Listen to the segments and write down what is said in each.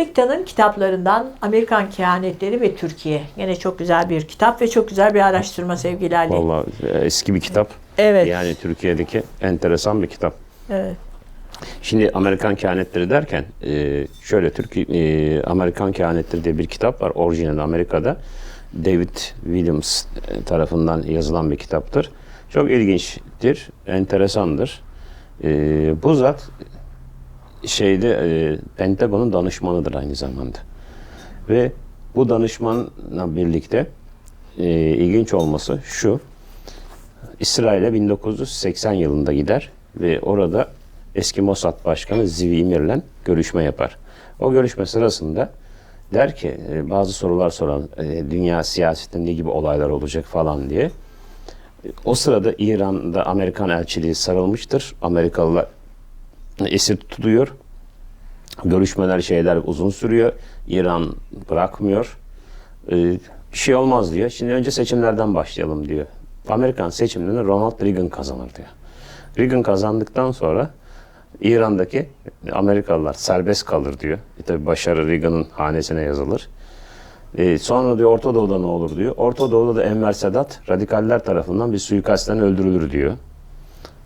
Bekta'nın kitaplarından Amerikan Kehanetleri ve Türkiye. Yine çok güzel bir kitap ve çok güzel bir araştırma sevgili Ali. Vallahi e, eski bir kitap. Evet. Yani Türkiye'deki enteresan bir kitap. Evet. Şimdi Amerikan kehanetleri derken e, şöyle Türkiye Amerikan kehanetleri diye bir kitap var orijinal Amerika'da. David Williams e, tarafından yazılan bir kitaptır. Çok ilginçtir, enteresandır. Bu zat şeyde e, Pentagon'un danışmanıdır aynı zamanda. Ve bu danışmanla birlikte e, ilginç olması şu. İsrail'e 1980 yılında gider ve orada eski Mossad Başkanı Zivi İmir'le görüşme yapar. O görüşme sırasında der ki e, bazı sorular soran e, dünya siyasetinde ne gibi olaylar olacak falan diye. O sırada İran'da Amerikan elçiliği sarılmıştır. Amerikalılar esir tutuluyor. Görüşmeler şeyler uzun sürüyor. İran bırakmıyor. Ee, bir şey olmaz diyor. Şimdi önce seçimlerden başlayalım diyor. Amerikan seçimlerini Ronald Reagan kazanır diyor. Reagan kazandıktan sonra İran'daki Amerikalılar serbest kalır diyor. E tabi başarı Reagan'ın hanesine yazılır. E, sonra diyor Orta Doğu'da ne olur diyor. Orta Doğu'da da Enver Sedat radikaller tarafından bir suikastten öldürülür diyor.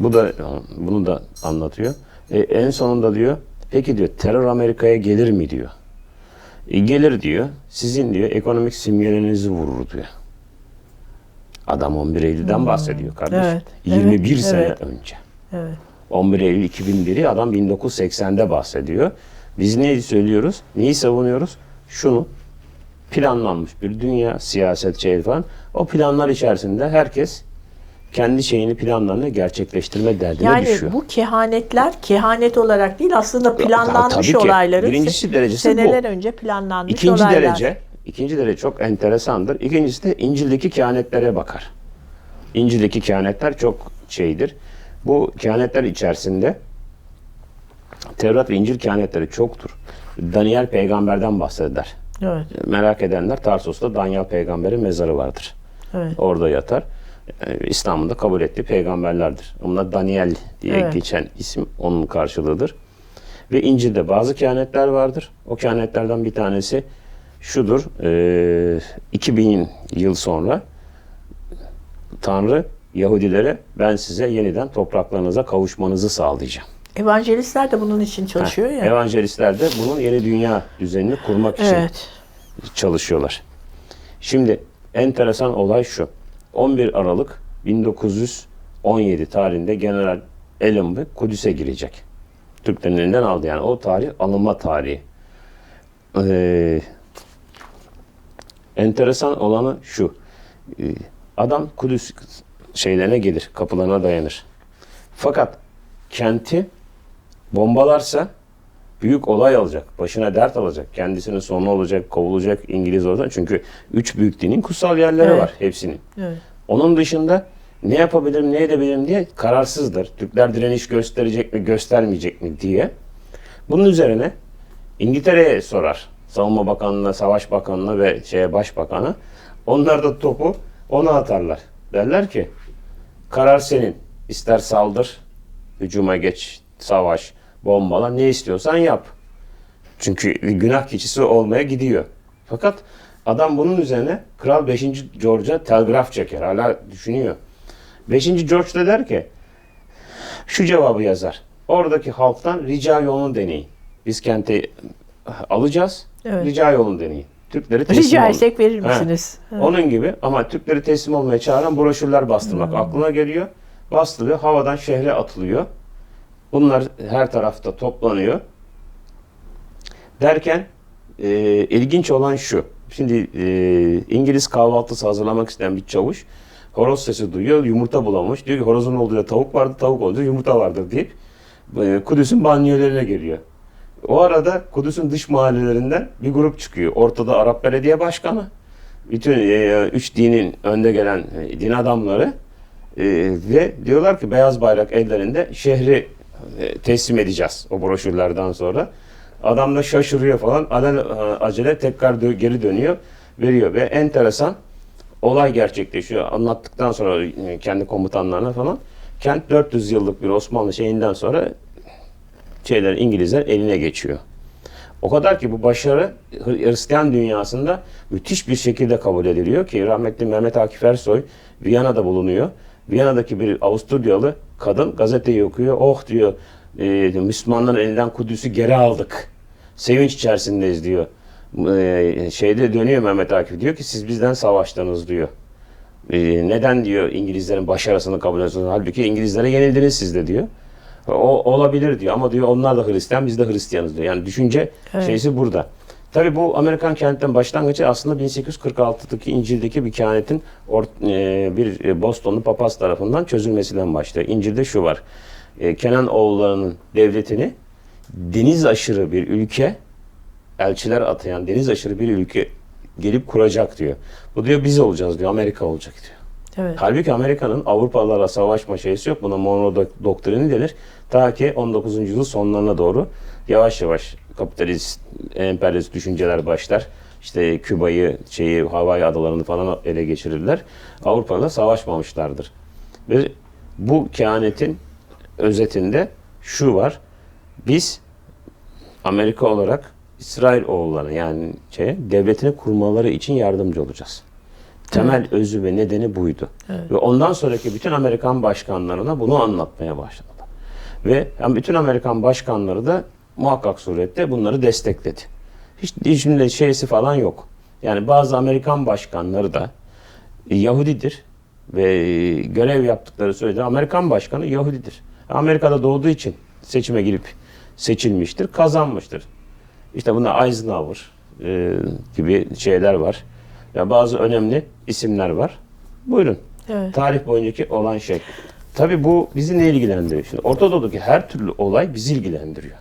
Bu da bunu da anlatıyor. E, en sonunda diyor peki diyor terör Amerika'ya gelir mi diyor. E, gelir diyor. Sizin diyor ekonomik simgelerinizi vurur diyor. Adam 11 Eylül'den bahsediyor kardeşim. Hmm. Evet, 21 evet, sene evet. önce. Evet. 11 Eylül 2001'i adam 1980'de bahsediyor. Biz neyi söylüyoruz? Neyi savunuyoruz? Şunu planlanmış bir dünya siyaset şey falan. O planlar içerisinde herkes kendi şeyini planlarını gerçekleştirme derdine Yani düşüyor. bu kehanetler kehanet olarak değil aslında tabii planlanmış ki. olayların Birincisi derecesi seneler bu. önce planlanmış İkinci olaylar. derece, ikinci derece çok enteresandır. İkincisi de İncil'deki kehanetlere bakar. İncil'deki kehanetler çok şeydir. Bu kehanetler içerisinde Tevrat ve İncil kehanetleri çoktur. Daniel peygamberden bahseder. Evet. Merak edenler Tarsus'ta Daniel peygamberin mezarı vardır. Evet. Orada yatar. Ee, İslam'ın da kabul ettiği peygamberlerdir. Onlar Daniel diye Evet. geçen isim onun karşılığıdır. Ve İncil'de bazı kehanetler vardır. O kehanetlerden bir tanesi şudur. Ee, 2000 yıl sonra Tanrı Yahudilere ben size yeniden topraklarınıza kavuşmanızı sağlayacağım. Evangelistler de bunun için çalışıyor ya. Evangelistler de bunun yeni dünya düzenini kurmak için Evet. çalışıyorlar. Şimdi enteresan olay şu. 11 Aralık 1917 tarihinde General Allenby Kudüs'e girecek. Türklerin elinden aldı yani. O tarih alınma tarihi. Ee, enteresan olanı şu. Ee, adam Kudüs şeylerine gelir, kapılarına dayanır. Fakat kenti bombalarsa büyük olay alacak. Başına dert alacak. Kendisinin sonu olacak, kovulacak İngiliz oradan. Çünkü üç büyük dinin kutsal yerleri Evet. var hepsinin. Evet. Onun dışında ne yapabilirim, ne edebilirim diye kararsızdır. Türkler direniş gösterecek mi, göstermeyecek mi diye. Bunun üzerine İngiltere'ye sorar. Savunma Bakanlığı'na, Savaş Bakanlığı'na ve şeye Başbakan'a. Onlar da topu ona atarlar. Derler ki karar senin. İster saldır, hücuma geç, savaş, bombala ne istiyorsan yap. Çünkü günah keçisi olmaya gidiyor. Fakat adam bunun üzerine Kral 5. George'a telgraf çeker. Hala düşünüyor. 5. George da der ki şu cevabı yazar. Oradaki halktan rica yolunu deneyin. Biz kenti alacağız. Evet. Rica yolunu deneyin. Türkleri teslim Rica etsek verir misiniz? Evet. Onun gibi ama Türkleri teslim olmaya çağıran broşürler bastırmak aklına geliyor. Bastırıyor. Havadan şehre atılıyor. Bunlar her tarafta toplanıyor. Derken e, ilginç olan şu. Şimdi e, İngiliz kahvaltısı hazırlamak isteyen bir çavuş horoz sesi duyuyor. Yumurta bulamış. Diyor ki horozun olduğu tavuk vardı, tavuk yerde yumurta vardır deyip e, Kudüs'ün banyolarına geliyor. O arada Kudüs'ün dış mahallelerinden bir grup çıkıyor. Ortada Arap Belediye Başkanı, bütün e, üç dinin önde gelen e, din adamları e, ve diyorlar ki beyaz bayrak ellerinde şehri teslim edeceğiz o broşürlerden sonra. Adam da şaşırıyor falan. Alel, acele tekrar geri dönüyor, veriyor ve enteresan olay gerçekleşiyor. Anlattıktan sonra e, kendi komutanlarına falan. Kent 400 yıllık bir Osmanlı şeyinden sonra şeyler İngilizler eline geçiyor. O kadar ki bu başarı Hristiyan dünyasında müthiş bir şekilde kabul ediliyor ki rahmetli Mehmet Akif Ersoy Viyana'da bulunuyor. Viyana'daki bir Avusturyalı kadın gazeteyi okuyor. Oh diyor e, Müslümanların elinden Kudüs'ü geri aldık. Sevinç içerisindeyiz diyor. E, şeyde dönüyor Mehmet Akif diyor ki siz bizden savaştınız diyor. E, neden diyor İngilizlerin başarısını kabul ediyorsunuz? Halbuki İngilizlere yenildiniz siz de diyor. O olabilir diyor ama diyor onlar da Hristiyan biz de Hristiyanız diyor. Yani düşünce Evet. şeysi burada. Tabii bu Amerikan kentten başlangıcı aslında 1846'daki İncil'deki bir kehanetin e, bir e, Bostonlu papaz tarafından çözülmesinden başlıyor. İncil'de şu var. E, Kenan oğullarının devletini deniz aşırı bir ülke elçiler atayan deniz aşırı bir ülke gelip kuracak diyor. Bu diyor biz olacağız diyor. Amerika olacak diyor. Evet. Halbuki Amerika'nın Avrupalılarla savaşma şeysi yok. Buna Monroe Dok- doktrini denir. Ta ki 19. yüzyıl sonlarına doğru yavaş yavaş kapitalist, emperyalist düşünceler başlar. İşte Küba'yı, şeyi, Hawaii adalarını falan ele geçirirler. Avrupa'yla savaşmamışlardır. Ve bu kehanetin özetinde şu var. Biz Amerika olarak İsrail oğullarına yani şey, devletini kurmaları için yardımcı olacağız. Temel özü ve nedeni buydu. Ve ondan sonraki bütün Amerikan başkanlarına bunu anlatmaya başladılar. Ve yani bütün Amerikan başkanları da muhakkak surette bunları destekledi. Hiç şimdi şeysi falan yok. Yani bazı Amerikan başkanları da Yahudidir ve görev yaptıkları sürece Amerikan başkanı Yahudidir. Amerika'da doğduğu için seçime girip seçilmiştir, kazanmıştır. İşte bunda Eisenhower e, gibi şeyler var. Ya bazı önemli isimler var. Buyurun. Evet. Tarih boyuncaki olan şey. Tabii bu bizi ne ilgilendiriyor? Şimdi Orta Doğu'daki her türlü olay bizi ilgilendiriyor.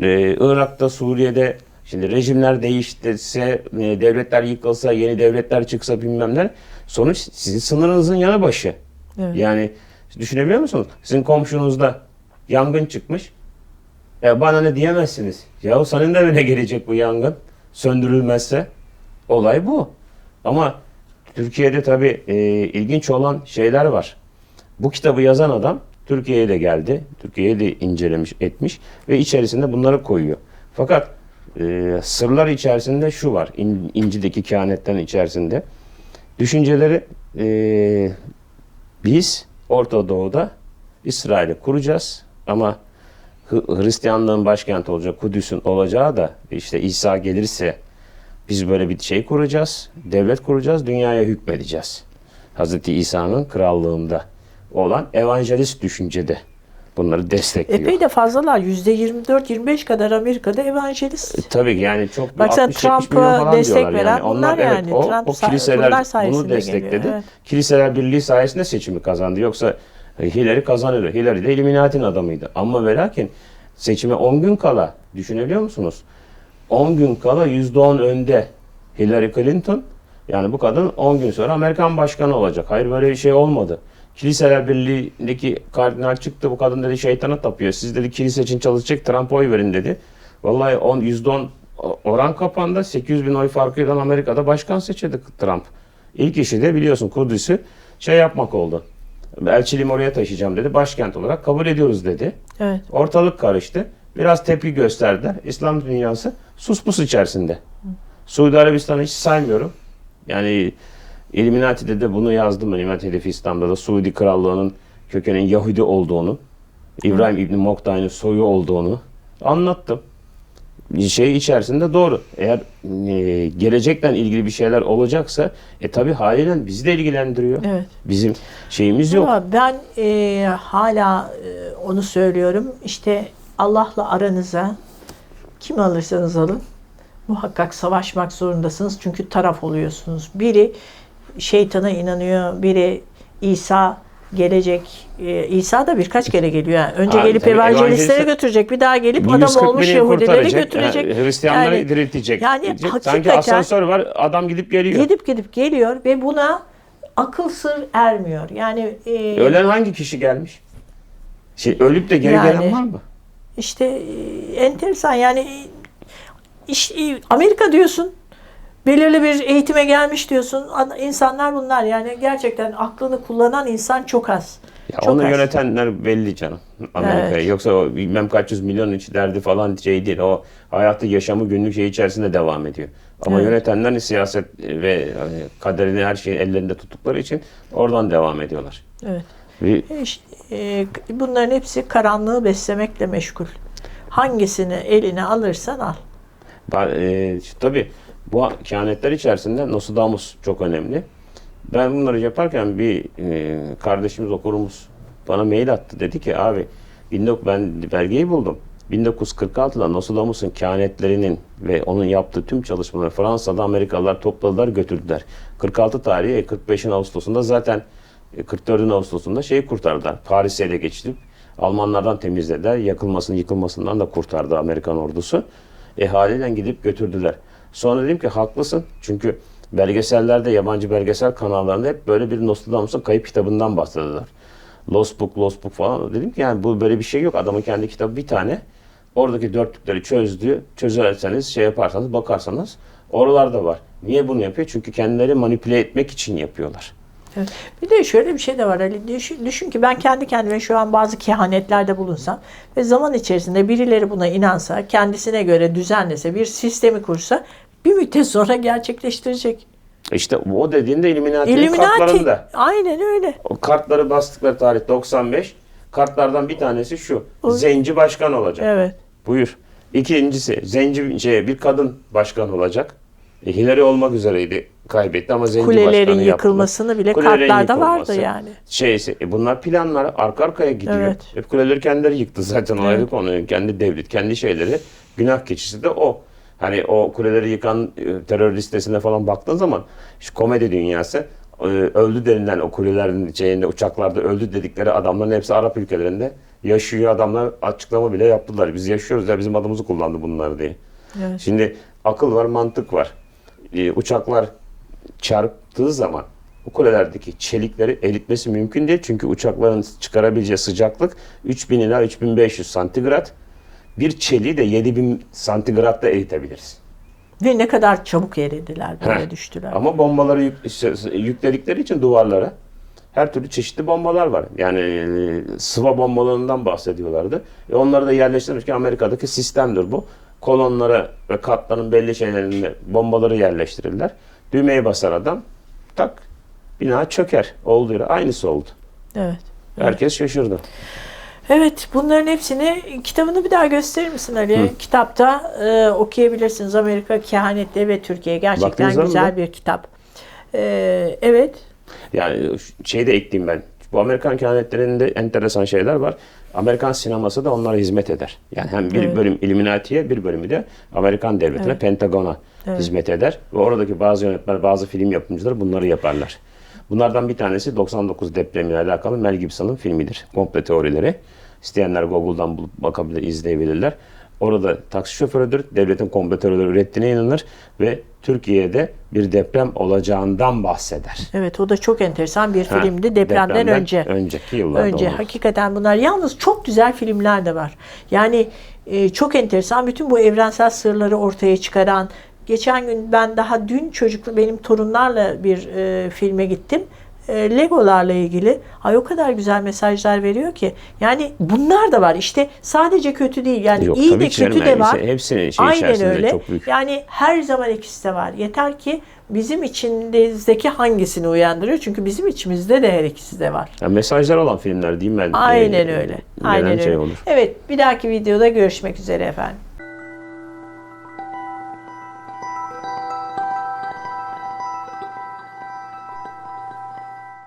Ee, Irak'ta, Suriye'de şimdi rejimler değiştirse, e, devletler yıkılsa, yeni devletler çıksa bilmem ne. Sonuç sizin sınırınızın yanı başı. Evet. Yani düşünebiliyor musunuz? Sizin komşunuzda yangın çıkmış. E, bana ne diyemezsiniz. Yahu senin de öne gelecek bu yangın. Söndürülmezse. Olay bu. Ama Türkiye'de tabii e, ilginç olan şeyler var. Bu kitabı yazan adam Türkiye'ye de geldi. Türkiye'yi de incelemiş, etmiş ve içerisinde bunları koyuyor. Fakat e, sırlar içerisinde şu var. İn, İnci'deki kehanetlerin içerisinde. Düşünceleri e, biz Orta Doğu'da İsrail'i kuracağız ama Hristiyanlığın başkenti olacak, Kudüs'ün olacağı da işte İsa gelirse biz böyle bir şey kuracağız, devlet kuracağız, dünyaya hükmedeceğiz. Hazreti İsa'nın krallığında olan evangelist düşüncede bunları destekliyor. Epey de fazlalar. %24-25 kadar Amerika'da evangelist. E, Tabii ki yani çok Bak sen 60-70 Trump'a destek veren yani. bunlar evet, yani. O, Trump o kiliseler bunu destekledi. geliyor, evet. Kiliseler Birliği sayesinde seçimi kazandı. Yoksa e, Hillary kazanıyordu. Hillary de Illuminati'nin adamıydı. Ama ve lakin seçime 10 gün kala düşünebiliyor musunuz? 10 gün kala %10 önde Hillary Clinton. Yani bu kadın 10 gün sonra Amerikan başkanı olacak. Hayır böyle bir şey olmadı. Kiliseler Birliği'ndeki kardinal çıktı. Bu kadın dedi şeytana tapıyor. Siz dedi kilise için çalışacak Trump'a oy verin dedi. Vallahi 10, %10 oran kapandı. 800 bin oy farkıyla Amerika'da başkan seçildi Trump. İlk işi de biliyorsun Kudüs'ü şey yapmak oldu. Elçiliğimi oraya taşıyacağım dedi. Başkent olarak kabul ediyoruz dedi. Evet. Ortalık karıştı. Biraz tepki gösterdiler. İslam dünyası sus pus içerisinde. Suudi Arabistan'ı hiç saymıyorum. Yani Illuminati'de de bunu yazdım. Illuminati Hedefi İslam'da da Suudi Krallığı'nın kökenin Yahudi olduğunu, İbrahim İbni Moktayn'ın soyu olduğunu anlattım. Şey içerisinde doğru. Eğer e, gelecekten ilgili bir şeyler olacaksa e tabi haliyle bizi de ilgilendiriyor. Evet. Bizim şeyimiz yok. Ama ben e, hala e, onu söylüyorum. İşte Allah'la aranıza kim alırsanız alın muhakkak savaşmak zorundasınız. Çünkü taraf oluyorsunuz. Biri şeytana inanıyor, biri İsa gelecek. E, İsa da birkaç kere geliyor. Yani önce Ha, gelip evangelistlere evangelistler- götürecek. Bir daha gelip 140 adam olmuş Yahudileri götürecek. e, Hristiyanları Yani- diriltecek. yani Diyecek, Sanki asansör var adam gidip geliyor. Gidip gidip geliyor ve buna akıl sır ermiyor. Yani e, Ölen hangi kişi gelmiş? Şey, ölüp de geri Yani- gelen var mı? İşte e, enteresan yani e, iş, e, Amerika diyorsun belirli bir eğitime gelmiş diyorsun insanlar bunlar yani gerçekten aklını kullanan insan çok az. Ya Çok onu az. yönetenler belli canım. Amerika'yı. Evet. Yoksa o bilmem kaç yüz milyon içi derdi falan şey değil. O hayatı, yaşamı günlük şey içerisinde devam ediyor. Ama Evet. yönetenler siyaset ve hani kaderini her şeyi ellerinde tuttukları için oradan devam ediyorlar. Evet. Ve E işte, e, bunların hepsi karanlığı beslemekle meşgul. Hangisini eline alırsan al. Ben, e, tabii bu kehanetler içerisinde Nostradamus çok önemli. Ben bunları yaparken bir e, kardeşimiz okurumuz bana mail attı. Dedi ki abi 19 ben belgeyi buldum. 1946'da Nostradamus'un kehanetlerinin ve onun yaptığı tüm çalışmaları Fransa'da Amerikalılar topladılar götürdüler. 46 tarihi e, 45'in Ağustos'unda zaten e, 44'ün Ağustos'unda şeyi kurtardılar. Paris'i ele geçirip Almanlardan temizlediler. Yakılmasını yıkılmasından da kurtardı Amerikan ordusu. E haliyle gidip götürdüler. Sonra dedim ki haklısın. Çünkü belgesellerde, yabancı belgesel kanallarında hep böyle bir Nostradamus'un kayıp kitabından bahsediyorlar. Lost Book, Lost Book falan. Dedim ki yani bu böyle bir şey yok. Adamın kendi kitabı bir tane. Oradaki dörtlükleri çözdü. Çözerseniz, şey yaparsanız, bakarsanız oralarda var. Niye bunu yapıyor? Çünkü kendileri manipüle etmek için yapıyorlar. Evet. Bir de şöyle bir şey de var Ali. Düşün, düşün ki ben kendi kendime şu an bazı kehanetlerde bulunsam ve zaman içerisinde birileri buna inansa, kendisine göre düzenlese, bir sistemi kursa bir müddet sonra gerçekleştirecek. İşte o dediğinde Illuminati'nin Illuminati. kartlarında. Aynen öyle. O kartları bastıkları tarih 95. Kartlardan bir tanesi şu. O- Zenci başkan olacak. Evet. Buyur. İkincisi zenci şey, bir kadın başkan olacak. E, Hillary olmak üzereydi. Kaybetti ama zenci Kulelerin başkanı yaptılar. yıkılmasını bile Kulelerin kartlarda yıkılması. vardı yani. Şeyse, e, bunlar planlar arka arkaya gidiyor. Evet. Hep kuleleri kendileri yıktı zaten o ayrı Evet. konu. Kendi devlet, kendi şeyleri. Günah keçisi de o. Hani o kuleleri yıkan e, terör listesine falan baktığın zaman şu komedi dünyası e, öldü denilen o kulelerin şeyinde uçaklarda öldü dedikleri adamların hepsi Arap ülkelerinde yaşıyor adamlar açıklama bile yaptılar. Biz yaşıyoruz ya bizim adımızı kullandı bunlar diye. Evet. Şimdi akıl var, mantık var. Ee, uçaklar çarptığı zaman bu kulelerdeki çelikleri eritmesi mümkün değil. Çünkü uçakların çıkarabileceği sıcaklık 3000 ila 3500 santigrat. Bir çeliği de 7000 santigratta eritebiliriz. Ve ne kadar çabuk eridiler, böyle Heh. düştüler. Ama bombaları yük- yükledikleri için duvarlara her türlü çeşitli bombalar var. Yani e, sıva bombalarından bahsediyorlardı. E onları da yerleştirmişken Amerika'daki sistemdir bu. Kolonlara ve katların belli şeylerine bombaları yerleştirirler. Düğmeye basar adam tak bina çöker. Olduğu yere aynısı oldu. Evet. Herkes şaşırdı. Evet, bunların hepsini kitabını bir daha gösterir misin Ali? Kitapta e, okuyabilirsiniz. Amerika Kehanetleri ve Türkiye. Gerçekten Baktınız güzel bir kitap. E, evet. Yani şey de ekleyeyim ben. Bu Amerikan kehanetlerinde enteresan şeyler var. Amerikan sineması da onlara hizmet eder. Yani hem bir Evet. bölüm Illuminati'ye bir bölümü de Amerikan devletine, Evet. Pentagon'a Evet. hizmet eder. Ve oradaki bazı yönetmenler, bazı film yapımcıları bunları yaparlar. Bunlardan bir tanesi 99 depremiyle alakalı Mel Gibson'ın filmidir. Komple teorileri. İsteyenler Google'dan bulup bakabilir, izleyebilirler. Orada taksi şoförüdür. Devletin komple teorileri ürettiğine inanır ve Türkiye'de bir deprem olacağından bahseder. Evet, o da çok enteresan bir Ha, filmdi depremden, önce. Önceki yıllarda Önce olmuş. hakikaten bunlar. Yalnız çok güzel filmler de var. Yani e, çok enteresan. Bütün bu evrensel sırları ortaya çıkaran. Geçen gün ben daha dün çocuklu benim torunlarla bir e, filme gittim. E, Legolarla ilgili. Ay o kadar güzel mesajlar veriyor ki. Yani bunlar da var. İşte sadece kötü değil. Yani Yok, iyi de kötü de yani var. hepsinin şey Aynen öyle. çok büyük. Yani her zaman ikisi de var. Yeter ki bizim içimizdeki hangisini uyandırıyor? Çünkü bizim içimizde de her ikisi de var. Yani mesajlar olan filmler diyeyim ben. Aynen Ee, öyle. Aynen şey öyle. olur. Evet, bir dahaki videoda görüşmek üzere efendim.